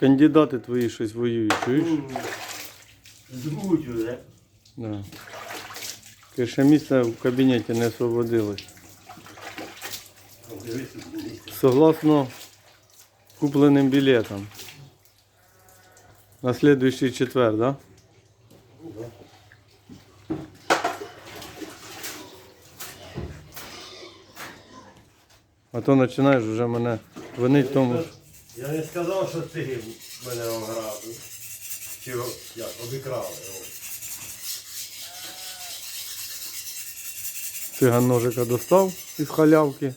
Кандидати твої щось воюють, чуєш? Жмуть уже. Да. Каже, місце в кабінеті не освободилось. Согласно купленим білетам. На следующий четвер, да? А то починаєш вже мене винить тому. що- Я не сказав, що ти мене ограбив. Чи як, обікрали. Циган ножика достав із халявки.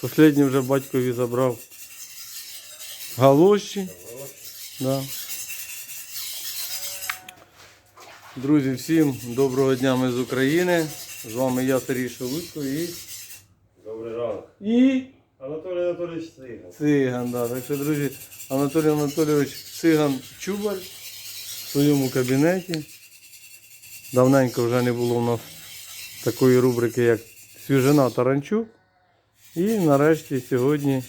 Последній вже батькові забрав галоші. Да. Друзі, всім доброго дня ми з України. З вами я Сергій Шелудько і. Добрий ранок. І Анатолійович Циган. Циган, да. Так що, друзі, Анатолій Анатолійович Циган Чубар в своєму кабінеті. Давненько вже не було у нас такої рубрики, як Свіжина Таранчук. І нарешті сьогодні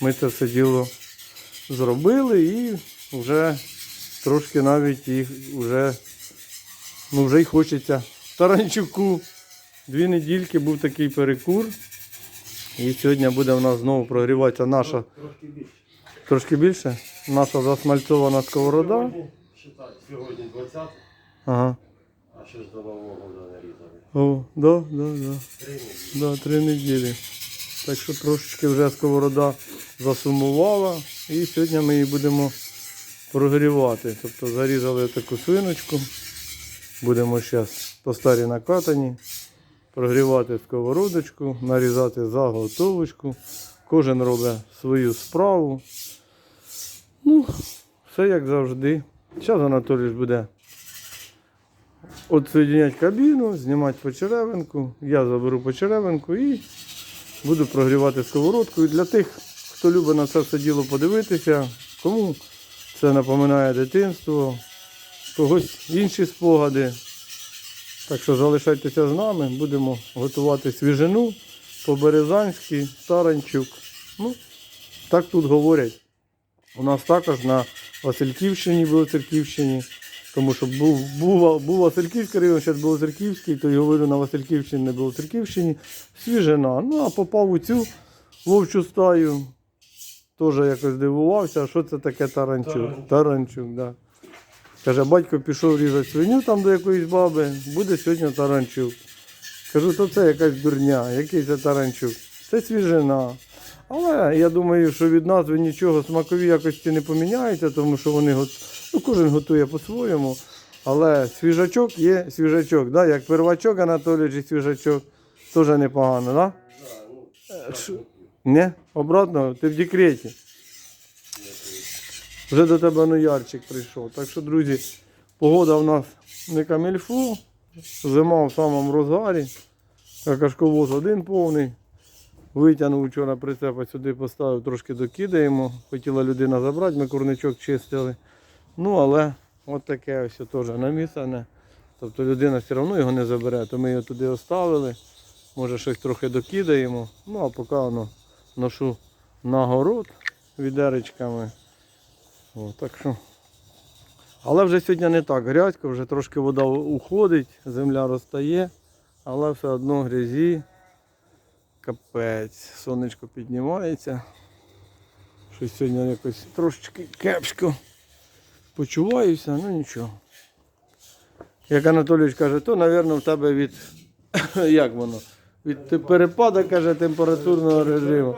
ми це все діло зробили і вже трошки навіть їх вже, ну вже й хочеться Таранчуку. Дві недільки був такий перекур. І сьогодні буде в нас знову прогріватися наша Трошки більше. трошки більше. Наша засмальцована сковорода. Сьогодні, 20, Ага. а ще ж до Нового нарізали. О, да, да, да. Три неділі. Да, три неділі. Так що трошечки вже сковорода засумувала. І сьогодні ми її будемо прогрівати. Тобто зарізали таку свиночку. Будемо зараз по старій накатані. Прогрівати сковородочку, нарізати заготовочку. Кожен робить свою справу. Ну, все як завжди. Зараз Анатолій буде Отсоединять кабіну, знімати почеревинку. Я заберу почеревинку і буду прогрівати сковородку. І для тих, хто любить на це все діло подивитися, кому це напоминає дитинство, когось інші спогади. Так що залишайтеся з нами, будемо готувати свіжину по-березанськи, таранчук. Ну, так тут говорять. У нас також на Васильківщині, Білоцерківщині, тому що був, був, був Васильківський район, зараз Білоцерківський, то й говорю на Васильківщині, не Білоцерківщині, свіжина. Ну, а попав у цю вовчу стаю, теж якось дивувався, що це таке таранчук. Таранчук. Таранчук, да. Каже, батько пішов різати свиню там до якоїсь баби, буде сьогодні таранчук. Кажу, то це якась дурня, який це таранчук. Це свіжина. Але я думаю, що від назви нічого смакові якості не поміняється, тому що вони ну, кожен готує по-своєму. Але свіжачок є свіжачок, да? як первачок Анатолійович і свіжачок, теж непогано, да? Да, ну, Е, Не? Обратно, ти в декреті. Вже до тебе ну ярчик прийшов. Так що, друзі, погода в нас не камільфу. Зима в самому розгарі. Кашковоз один повний. Витягнув вчора прицепа сюди поставив, трошки докидаємо. Хотіла людина забрати, ми курничок чистили. Ну, але от таке ось теж намісане. Тобто людина все одно його не забере, то ми його туди оставили. Може щось трохи докидаємо. Ну, а поки воно ношу на город відеречками. О, так що. Але вже сьогодні не так грязько, вже трошки вода уходить, земля розтає, але все одно грязі. Капець, сонечко піднімається. Щось сьогодні якось трошечки кепсько почуваюся, ну нічого. Як Анатолійович каже, то, мабуть, в тебе від. Як воно? Від перепаду, каже, температурного режиму.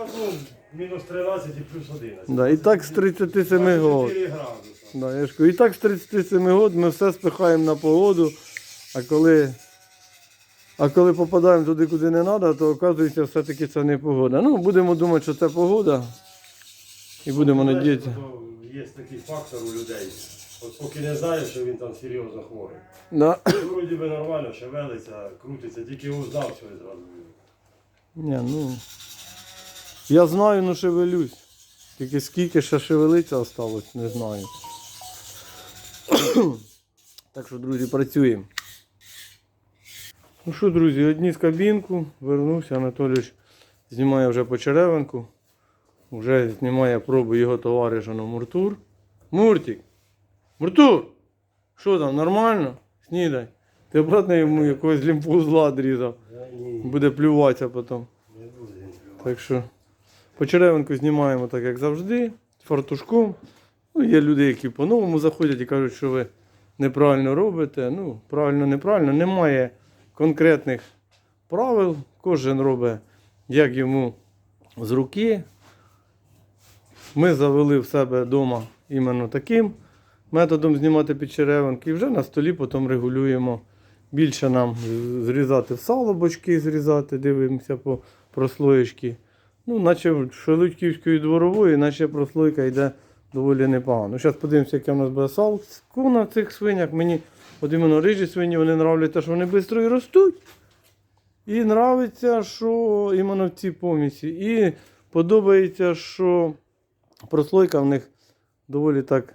Ну, Мінус 13 і плюс 11. Да, і так з 37 років. 4 градуса. Да, я ж кажу, і так з 37 років ми все спихаємо на погоду, а коли, а коли попадаємо туди, куди не треба, то оказується все-таки це не погода. Ну, будемо думати, що це погода. І будемо надіятися. то Є такий фактор у людей. От поки не знаєш, що він там серйозно хворий. Да. Вроді би нормально, шевелиться, крутиться, тільки узнав, що і зразу. Ні, ну. Я знаю, ну шевелюсь. Тільки скільки ще шевелиться осталось, не знаю. так що, друзі, працюємо. Ну що, друзі, одні з кабінку, вернувся, Анатолійович знімає вже почеревинку. Вже знімає пробу його товариша на Муртур. Муртик! Муртур! Що там, нормально? Снідай. Ти обратно йому якогось лімфузла дрізав. Буде плюватися потім. Так що почеревинку знімаємо так, як завжди, фартушком. Ну, є люди, які по-новому заходять і кажуть, що ви неправильно робите. Ну, правильно, неправильно. Немає конкретних правил. Кожен робить, як йому з руки. Ми завели в себе вдома іменно таким методом знімати підчеревинки. І вже на столі потім регулюємо. Більше нам зрізати в сало бочки, зрізати, дивимося по прослоєчки. Ну, наче Шелудьківської дворової, наче прослойка йде доволі непогано. Зараз подивимося, яке в нас буде салку на цих свинях. Мені от іменно рижі свині вони нравляться, що вони швидко і ростуть. І нравиться, що іменно в цій помісі. І подобається, що прослойка в них доволі так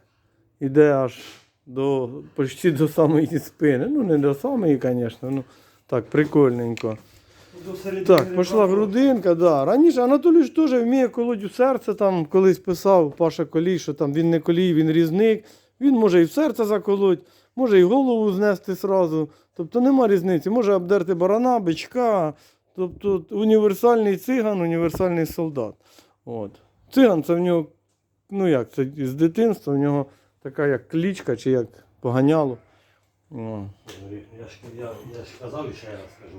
іде аж до, почти до самої спини. Ну, не до самої, звісно, ну так, прикольненько. Так, пішла грудинка, да. Раніше Анатолій ж теж вміє колоть у серце, там колись писав Паша Колій, що там він не колій, він різник. Він може і в серце заколоть, може і голову знести сразу. Тобто нема різниці. Може обдерти барана, бичка. Тобто універсальний циган, універсальний солдат. От. Циган це в нього, ну як, це з дитинства, в нього така як клічка чи як поганяло. О. Ну, Я ж, я, я ж казав і ще раз скажу.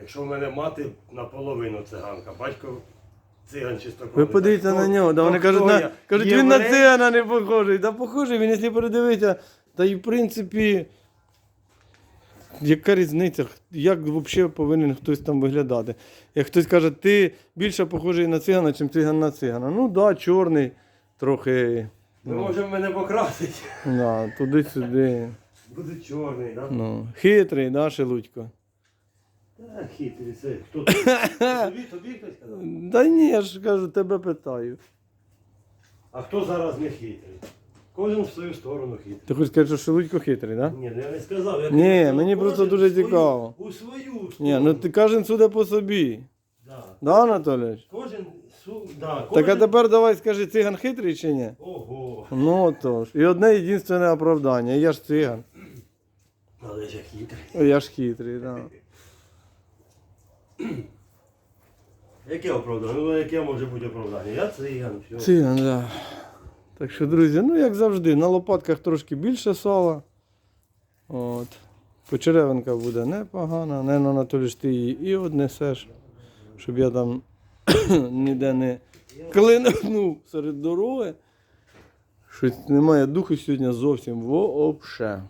Якщо в мене мати наполовину циганка, батько циган чистокровний. Ви подивіться на нього, да, вони кажуть, на, кажуть він на цигана не похожий. Та похожий, він, якщо передивитися, та й в принципі, яка різниця, як взагалі повинен хтось там виглядати. Як хтось каже, ти більше похожий на цигана, ніж циган на цигана. Ну так, да, чорний, трохи. Ви Ну, може мене покрасити. да, туди-сюди. Буде чорний, так? Ну, хитрий, да, Шелудько? Хитрий це. Хто тобі, тобі хтось казав? Да ні, я ж кажу, тебе питаю. А хто зараз не хитрий? Кожен в свою сторону хитрий. Ти хочеш сказати, що Шелудько хитрий, так? Да? Ні, ну я не сказав. Я Ні, сказав, мені кожен просто дуже в свою- цікаво. У свою Ні, сторону. ну ти кожен суде по собі. Да. Да, Анатолійович? Кожен, су... да, Так а тепер давай скажи, циган хитрий чи ні? Ого. Ну отож. І одне єдине оправдання. Я ж циган. Але ж я хитрий. Я ж хитрий, так. Яке оправдання? Ну, яке може бути оправдання? Я циган, все. Циган, так. Да. Так що, друзі, ну як завжди, на лопатках трошки більше сала. От. Почеревинка буде непогана. Не Анатолійович, ти її і однесеш, щоб я там ніде не клинув серед дороги. Щось немає духу сьогодні зовсім вообще.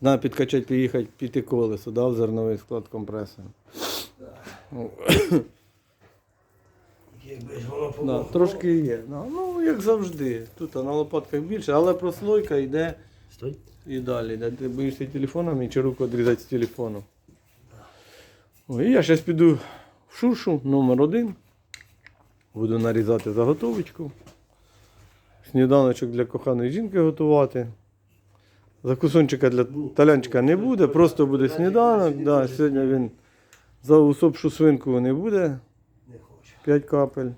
Треба підкачати, приїхати, піти колесо, да, в зерновий склад компресора. Якби ж воно Да, трошки є. Да. Ну, як завжди. Тут на лопатках більше, але прослойка йде Стой. і далі. йде. Ти боїшся телефоном і чи руку відрізати з телефону. О, і я зараз піду в шушу номер один. Буду нарізати заготовочку. Сніданочок для коханої жінки готувати. Закусончика для талянчика не буде, просто буде сніданок. Да, сьогодні він за усопшу свинку не буде. Не хочу. 5 капель.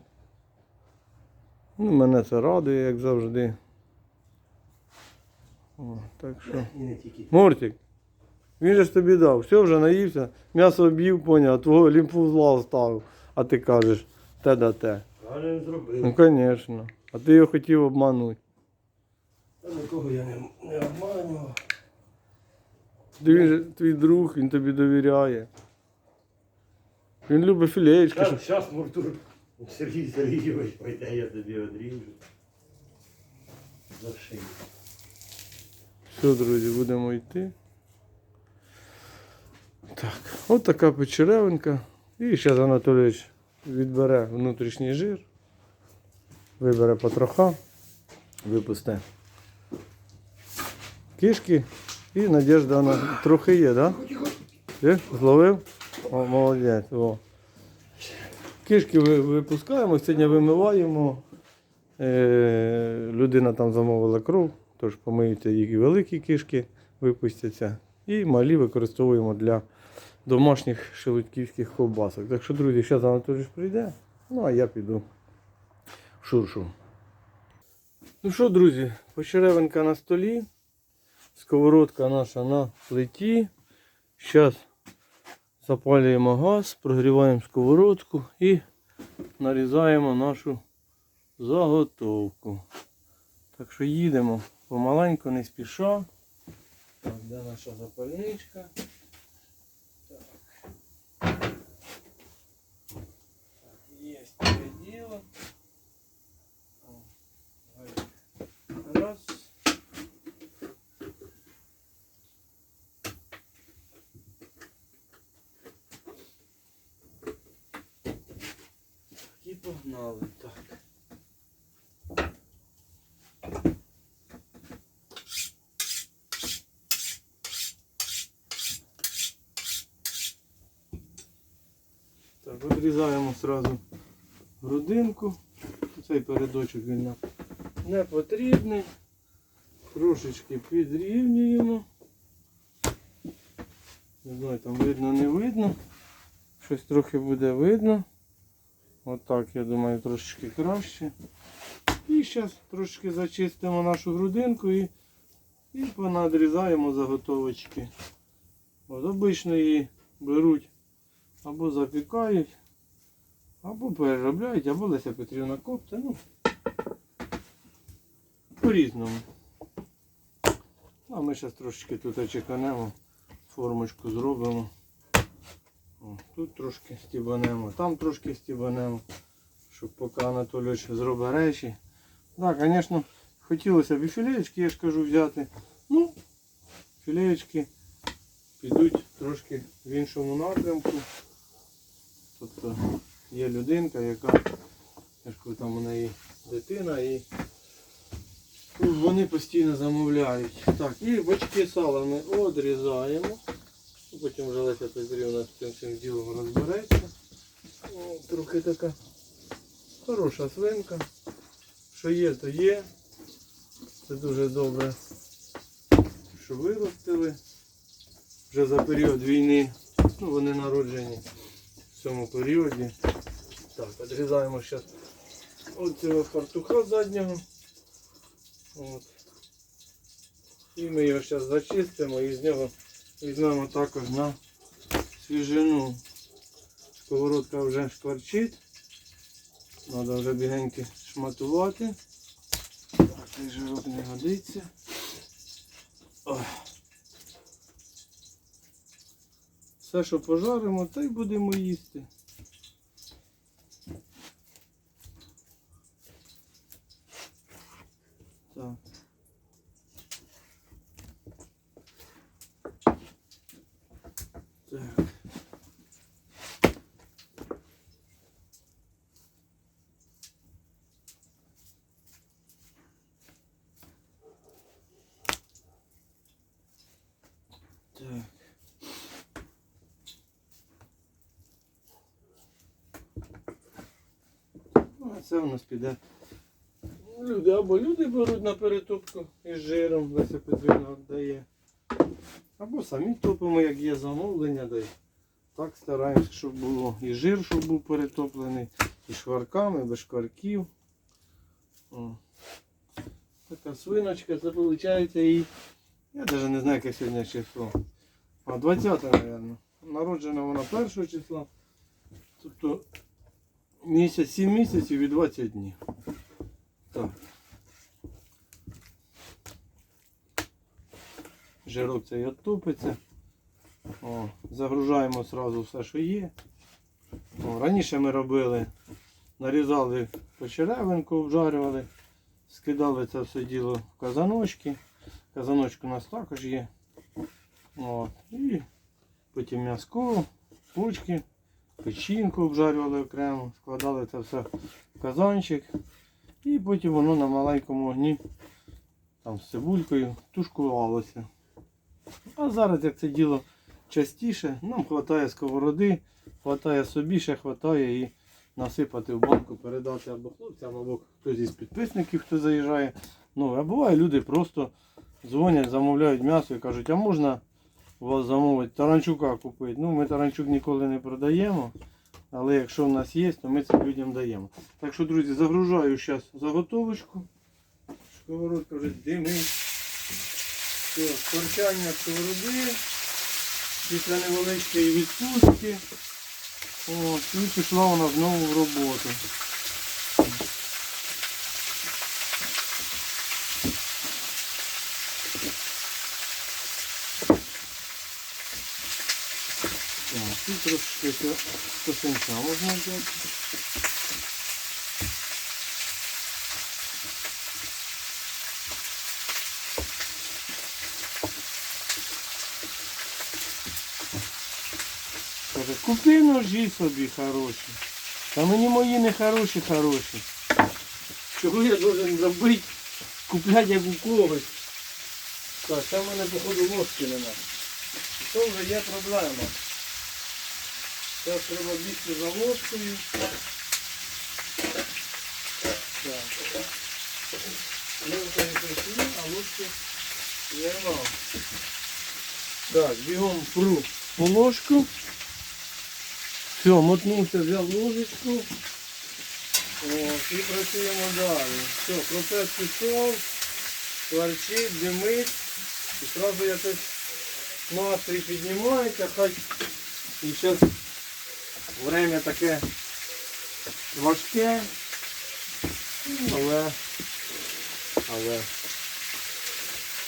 Ну, мене це радує, як завжди. О, так що. І не тільки. Мортик, він же ж тобі дав, все вже наївся, м'ясо об'їв, поняв, а твого лімфузла оставив, а ти кажеш, те да те. Правильно зробив. Ну, звісно. А ти його хотів обманути. Та нікого я не, не обманював. Ти він же твій друг, він тобі довіряє. Він любить філеєчки. Так, зараз Муртур Сергій Сергійович пойде, я тобі одріжу. За шию. Все, друзі, будемо йти. Так, от така печеревинка. І зараз Анатолійович відбере внутрішній жир, вибере потроха, випусте кишки. І Надежда вона трохи є, так? Да? Зловив? Молодець. Кишки ви- випускаємо, сьогодні вимиваємо. Е, людина там замовила кров, тож помиються і великі кишки випустяться. І малі використовуємо для домашніх шелудьківських ковбасок. Так що, друзі, зараз Анатолій прийде, ну а я піду в шуршу. Ну що, друзі, почеревинка на столі, сковородка наша на плиті. Зараз запалюємо газ, прогріваємо сковородку і нарізаємо нашу заготовку. Так що їдемо помаленьку, не спіша. Так, де наша запальничка? Так. Так, є таке діло. О, гайок. Раз. І погнали. Так. Так, відрізаємо одразу грудинку. Цей передочок він нам не потрібний. Трошечки підрівнюємо. Не знаю, там видно, не видно. Щось трохи буде видно. Отак, я думаю, трошечки краще. І зараз трошки зачистимо нашу грудинку і, і понадрізаємо заготовочки. От обично її беруть або запікають, або переробляють, або Леся Петрівна копте. Ну, по-різному. А ми зараз трошечки тут чеканемо, формочку зробимо. Тут трошки стібанемо, там трошки стібанемо, щоб поки Анатолійович зробить речі. Так, звісно, хотілося б і філеєчки, я ж кажу, взяти. Ну, філеєчки підуть трошки в іншому напрямку. Тобто є людинка, яка, я ж кажу, там у неї дитина і вони постійно замовляють. Так, і бочки сала ми одрізаємо. Потім вже Леся Петрівна з цим всім ділом розбереться. Трохи така хороша свинка. Що є, то є. Це дуже добре, що виростили. Вже за період війни. Ну, вони народжені в цьому періоді. Так, відрізаємо зараз от цього фартуха заднього. От. І ми його зараз зачистимо і з нього візьмемо також на свіжину. Сковородка вже шкварчить. Треба вже бігеньки шматувати. Так, цей жирок не годиться. Все, що пожаримо, та й будемо їсти. Так. Так. Так. Ну, а це у нас піде. Люди або люди беруть на перетопку із жиром, Леся Петрівна віддає. Або самі топимо, як є замовлення, дай. Так стараємося, щоб було і жир, щоб був перетоплений, і шварками, без шкварків. О. Така свиночка, це виходить і. Я навіть не знаю, яке сьогодні число. А 20, мабуть. Народжена вона 1 числа. Тобто місяць, 7 місяців і 20 днів. Так. Жирок цей оттупиться. О, загружаємо одразу все, що є. О, раніше ми робили, нарізали почеревинку, обжарювали, скидали це все діло в казаночки. Казаночок у нас також є. От. І потім м'язко, пучки, печінку обжарювали окремо, складали це все в казанчик. І потім воно на маленькому вогні там з цибулькою тушкувалося. А зараз як це діло частіше, нам вистачає сковороди, вистачає собі, ще вистачає і насипати в банку, передати або хлопцям, або хтось із підписників, хто заїжджає. Ну, а буває люди просто дзвонять, замовляють м'ясо і кажуть, а можна у вас замовити таранчука купити. Ну, ми таранчук ніколи не продаємо. Але якщо в нас є, то ми це людям даємо. Так що, друзі, загружаю зараз заготовочку. Сковородка вже димить. Все, скорчання сковороди. Після невеличкої відпустки. От, і пішла вона знову в роботу. Так, і трошки косинця можна взяти. Купи ножі собі хороші. Та мені мої не хороші, хороші. Чого я должен забити, купляти як у когось? Так, це в мене походу ложки нема. Це вже є проблема. Зараз треба бігти за ложкою. Так. Ложка не працює, а ложки нема. Так, бігом пру по ложку. Все, мотнувся, взяв ложечку. От, і працюємо далі. Все, процес пішов, кварчить, димить. І одразу якось настрій піднімається, хай і зараз время таке важке, але, але.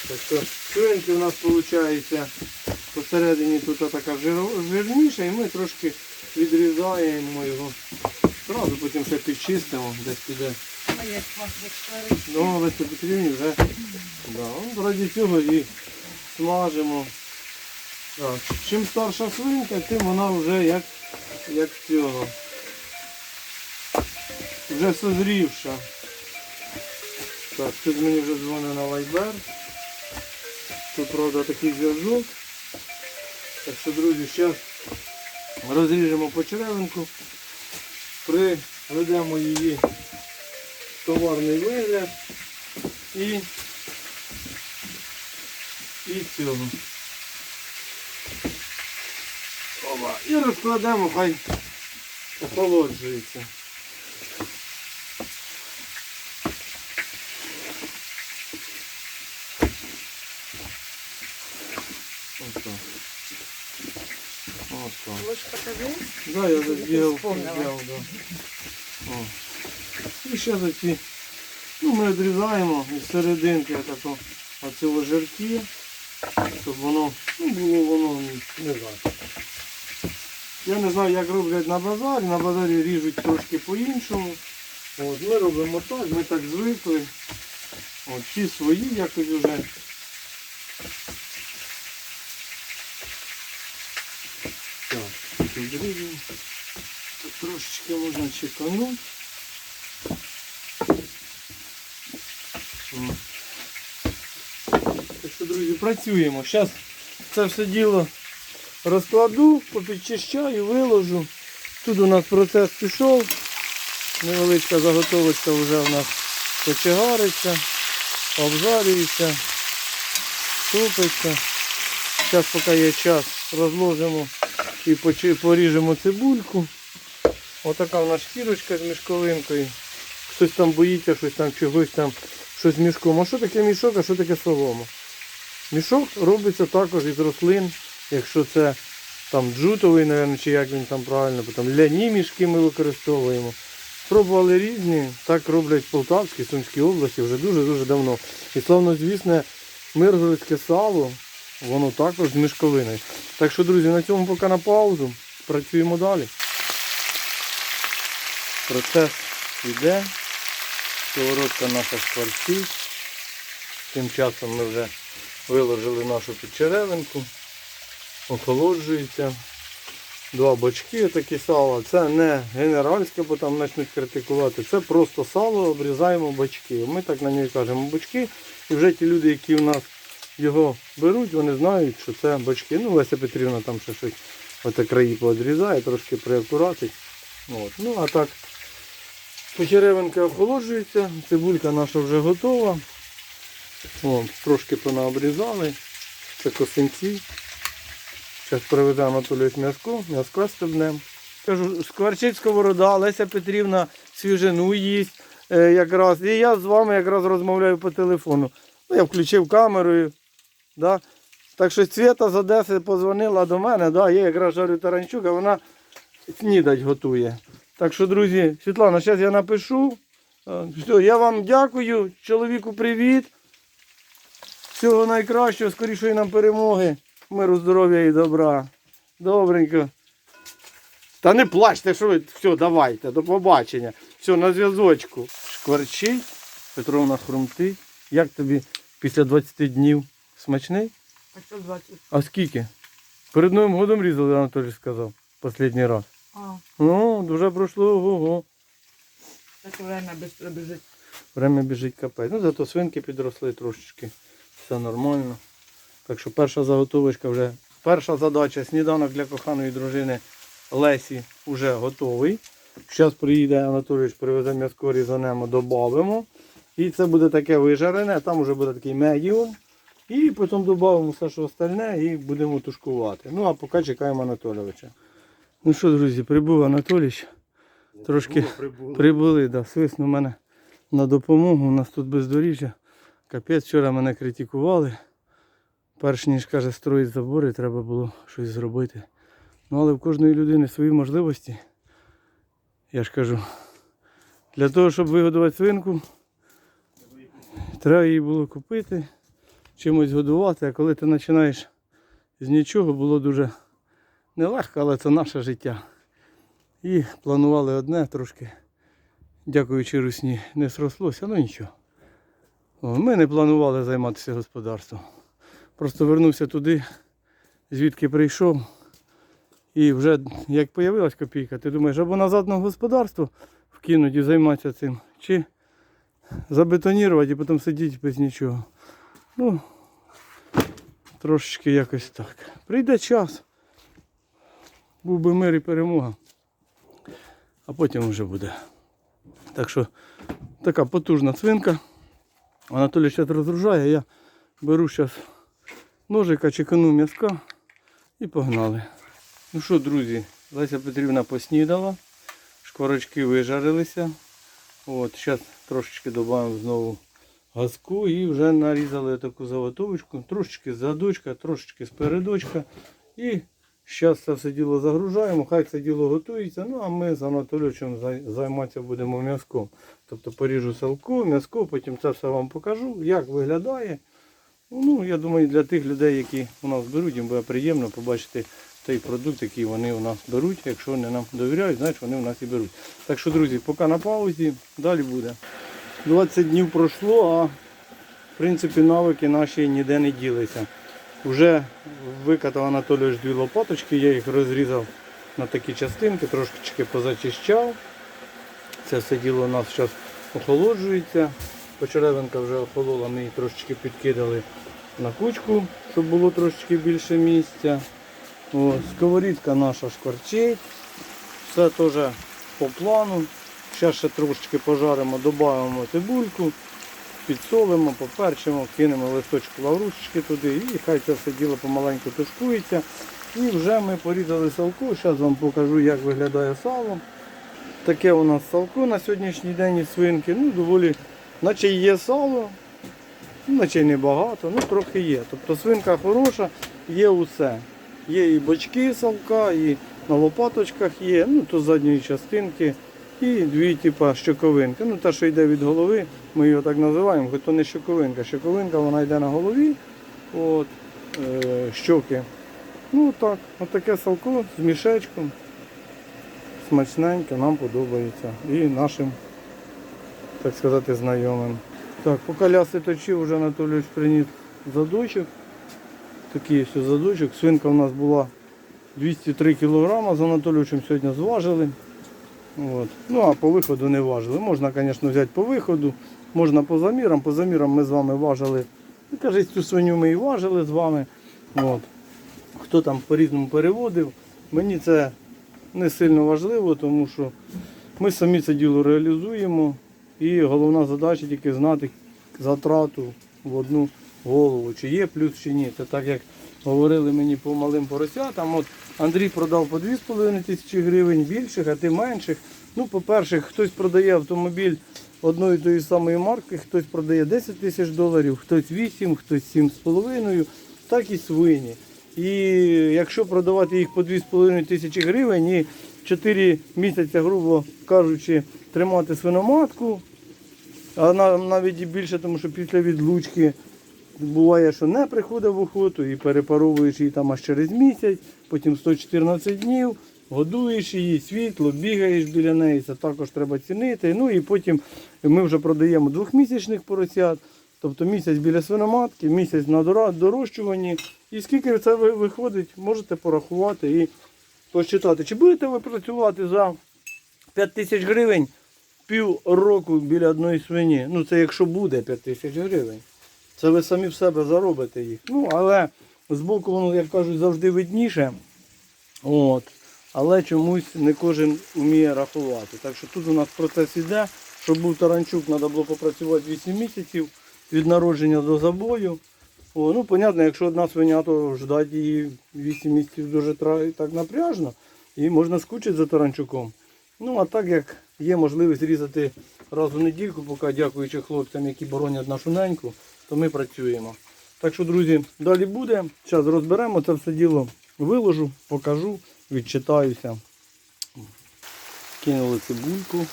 Так що швинки у нас виходить посередині тут така жир- жирніша і ми трошки відрізаємо його. Зразу потім ще підчистимо, десь піде. Ну, Леся Петрівні вже. Да, ну, раді цього і смажимо. Так. Чим старша свинка, тим вона вже як, як цього. Вже созрівша. Так, тут мені вже дзвонить на Viber. Тут, правда, такий зв'язок. Так що, друзі, зараз розріжемо почеревинку, приведемо її в товарний вигляд і, і цього. І розкладемо, хай охолоджується. Ось так. Ось так. Да, я забігав, взяв, да. О. І ще за ці, ну ми відрізаємо із серединки тако оці ложерки, щоб воно, ну було воно, не знаю. Я не знаю, як роблять на базарі, на базарі ріжуть трошки по-іншому. Ми робимо так, ми так звикли. От, ці свої якось вже. Так, тут ріжемо. Тут трошечки можна чеканути. Так що, друзі, працюємо. Зараз це все діло розкладу, попідчищаю, виложу. Тут у нас процес пішов. Невеличка заготовочка вже у нас кочегариться, обжарюється, тупиться. Зараз поки є час, розложимо і поріжемо цибульку. Отака у нас шкірочка з мішковинкою. Хтось там боїться, щось там, чогось там, щось мішком. А що таке мішок, а що таке солома? Мішок робиться також із рослин, якщо це там джутовий, мабуть, чи як він там правильно, бо там ляні мішки ми використовуємо. Пробували різні, так роблять в Полтавській, Сумській області вже дуже-дуже давно. І славно звісне миргородське сало, воно також з мішковиною. Так що, друзі, на цьому поки на паузу. Працюємо далі. Процес йде. Сковородка наша шкварчить. Тим часом ми вже виложили нашу підчеревинку. Охолоджується. Два бочки такі сала. Це не генеральське, бо там почнуть критикувати. Це просто сало, обрізаємо бочки. Ми так на ній кажемо бочки. І вже ті люди, які у нас його беруть, вони знають, що це бочки. Ну, Леся Петрівна там ще щось оце краї поодрізає, трошки приакуратить. От. Ну а так, почеревинка охолоджується, цибулька наша вже готова. О, трошки понаобрізали. Це косинці. Зараз приведемо Анатолію м'язку, м'язка стебнем кажу, скворчить сковорода, Леся Петрівна свіжину їсть е, якраз. І я з вами якраз розмовляю по телефону. Ну, я включив камерою. Да? Так що Свята з Одеси позвонила до мене, да, я якраз жарю таранчук, а вона снідать готує. Так що, друзі, Світлана, зараз я напишу. Е, Все, я вам дякую, чоловіку привіт. Всього найкращого, скорішої нам перемоги, миру, здоров'я і добра. Добренько. Та не плачте, що ви. Все, давайте, до побачення. Все, на зв'язочку. Шкварчить, Петровна хрумтить. Як тобі після 20 днів смачний? А що 20? А скільки? Перед Новим годом різали, Анатолій сказав. Останній раз. А, Ну, вже пройшло ого. так время швидко біжить. Время біжить капець. Ну, зато свинки підросли трошечки. Все нормально. Так що перша заготовочка вже. Перша задача сніданок для коханої дружини Лесі вже готовий. Зараз приїде Анатолійович, привезе м'яско, різанемо, додамо. І це буде таке вижарене, там вже буде такий медіум. І потім додамо все, що остальне, і будемо тушкувати. Ну а поки чекаємо Анатолійовича. Ну що, друзі, прибув Анатолійович. Трошки Прибули. Прибули, да, свиснув мене на допомогу. У нас тут бездоріжжя. Капець, вчора мене критикували. Перш ніж каже, строїть забори, треба було щось зробити. Ну але в кожної людини свої можливості. Я ж кажу, для того, щоб вигодувати свинку, треба її було купити, чимось годувати, а коли ти починаєш з нічого, було дуже нелегко, але це наше життя. І планували одне трошки, дякуючи русні, не зрослося, ну нічого. Ми не планували займатися господарством. Просто вернувся туди, звідки прийшов. І вже як з'явилась копійка, ти думаєш, або назад на господарство вкинуть і займатися цим, чи забетонувати і потім сидіти без нічого. Ну, трошечки якось так. Прийде час. Був би мир і перемога а потім вже буде. Так що така потужна свинка. Анатолій зараз розгружає, я беру зараз ножика, чекану м'язка і погнали. Ну що, друзі, Леся Петрівна поснідала, шкварочки вижарилися. От, Зараз трошечки додаємо знову газку і вже нарізали таку заготовочку. Трошечки з задочка, трошечки з передочка. І Зараз це все діло загружаємо, хай це діло готується. Ну а ми з Анатолійовичем займатися будемо м'язком. Тобто поріжу салку, м'язко, потім це все вам покажу, як виглядає. Ну, я думаю, для тих людей, які у нас беруть, їм буде приємно побачити той продукт, який вони у нас беруть. Якщо вони нам довіряють, значить вони у нас і беруть. Так що, друзі, поки на паузі, далі буде. 20 днів пройшло, а в принципі навики наші ніде не ділися. Вже викатав Анатолійович дві лопаточки, я їх розрізав на такі частинки, трошки позачищав. Це все діло у нас зараз охолоджується. Почеревинка вже охолола, ми її трошечки підкидали на кучку, щоб було трошечки більше місця. О, сковорідка наша шкварчить. Все теж по плану. Зараз ще трошечки пожаримо, додаємо цибульку підсолимо, поперчимо, кинемо листочку лаврушечки туди і хай це все діло помаленьку тушкується. І вже ми порізали салку. Зараз вам покажу, як виглядає сало. Таке у нас салко на сьогоднішній день із свинки. Ну, доволі, наче є сало, наче й небагато, ну трохи є. Тобто свинка хороша, є усе. Є і бочки салка, і на лопаточках є, ну то задньої частинки. І дві типа щоковинки. Ну та, що йде від голови, ми його так називаємо, хоч то не щоковинка. Щоковинка вона йде на голові. От, е, щоки. Ну так, отаке салко з мішечком. Смачненьке, нам подобається. І нашим, так сказати, знайомим. Так, поки ляси точив, вже Анатолійович приніс задочок. Такий ось задочок. Свинка у нас була 203 кг, з Анатолійовичем сьогодні зважили. От. Ну а по виходу не важили. Можна, звісно, взяти по виходу, можна по замірам. По замірам ми з вами важили. Ну, кажуть, цю свиню ми і важили з вами. От. Хто там по-різному переводив, мені це не сильно важливо, тому що ми самі це діло реалізуємо. І головна задача тільки знати затрату в одну голову, чи є плюс, чи ні. Це так як говорили мені по малим поросятам. От Андрій продав по 2,5 тисячі гривень більших, а ти менших. Ну, по-перше, хтось продає автомобіль одної тої самої марки, хтось продає 10 тисяч доларів, хтось 8, хтось 7,5, так і свині. І якщо продавати їх по 2,5 тисячі гривень і 4 місяці, грубо кажучи, тримати свиноматку, а навіть і більше, тому що після відлучки буває, що не приходить в охоту і перепаровуєш її там аж через місяць, потім 114 днів, годуєш її, світло, бігаєш біля неї, це також треба цінити. Ну і потім ми вже продаємо двохмісячних поросят, тобто місяць біля свиноматки, місяць на дорощуванні. І скільки це виходить, можете порахувати і посчитати. Чи будете ви працювати за 5 тисяч гривень пів року біля одної свині? Ну це якщо буде 5 тисяч гривень. Це ви самі в себе заробите їх. Ну, але збоку воно, як кажуть, завжди видніше. От. Але чомусь не кожен вміє рахувати. Так що тут у нас процес іде. Щоб був таранчук, треба було попрацювати 8 місяців від народження до забою. О, ну, понятно, якщо одна свиня, то ждати її 8 місяців дуже так напряжно. І можна скучити за таранчуком. Ну, а так як є можливість різати раз у недільку, поки дякуючи хлопцям, які боронять нашу неньку, то ми працюємо. Так що, друзі, далі буде. Зараз розберемо це все діло, виложу, покажу, відчитаюся. Кинули цибульку.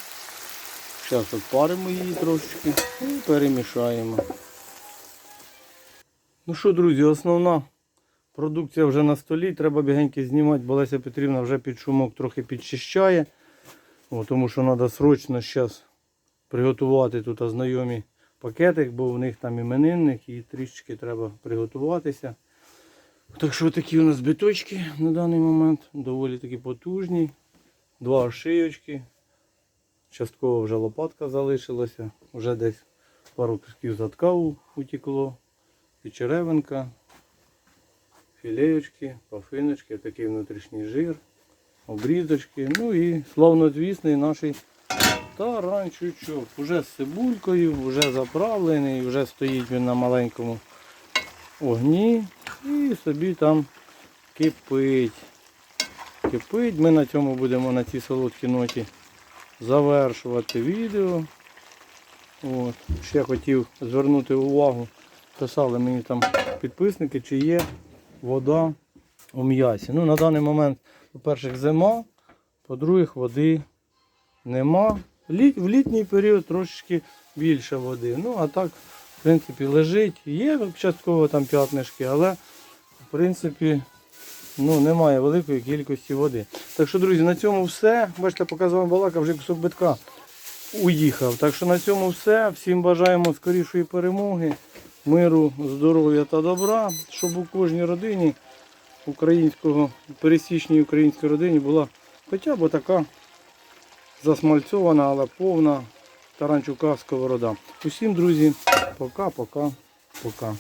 Зараз опаримо її трошечки і перемішаємо. Ну що, друзі, основна продукція вже на столі. Треба бігенько знімати, бо Леся Петрівна вже під шумок трохи підчищає. О, тому що треба срочно зараз приготувати тут знайомі пакетик, бо в них там іменинник і трішечки треба приготуватися. Так що такі у нас биточки на даний момент, доволі таки потужні. Два шийочки. Частково вже лопатка залишилася, вже десь пару кусків задка у- утекло. І черевинка, філеєчки, пафиночки, такий внутрішній жир, обрізочки. Ну і славнозвісний наш таранчучок. Уже з цибулькою, вже заправлений, вже стоїть він на маленькому огні і собі там кипить. Кипить. Ми на цьому будемо на цій солодкій ноті завершувати відео. От. Ще хотів звернути увагу. Писали мені там підписники, чи є вода у м'ясі. Ну, на даний момент, по-перше, зима, по-друге, води нема. В літній період трошечки більше води. Ну, а так, в принципі, лежить. Є частково там п'ятнишки, але в принципі ну, немає великої кількості води. Так що, друзі, на цьому все. Бачите, показував балака, вже кусок битка уїхав. Так що на цьому все. Всім бажаємо скорішої перемоги, миру, здоров'я та добра, щоб у кожній родині українського, пересічній українській родині була хоча б така засмальцьована, але повна таранчука сковорода. Усім, друзі, пока, пока, пока.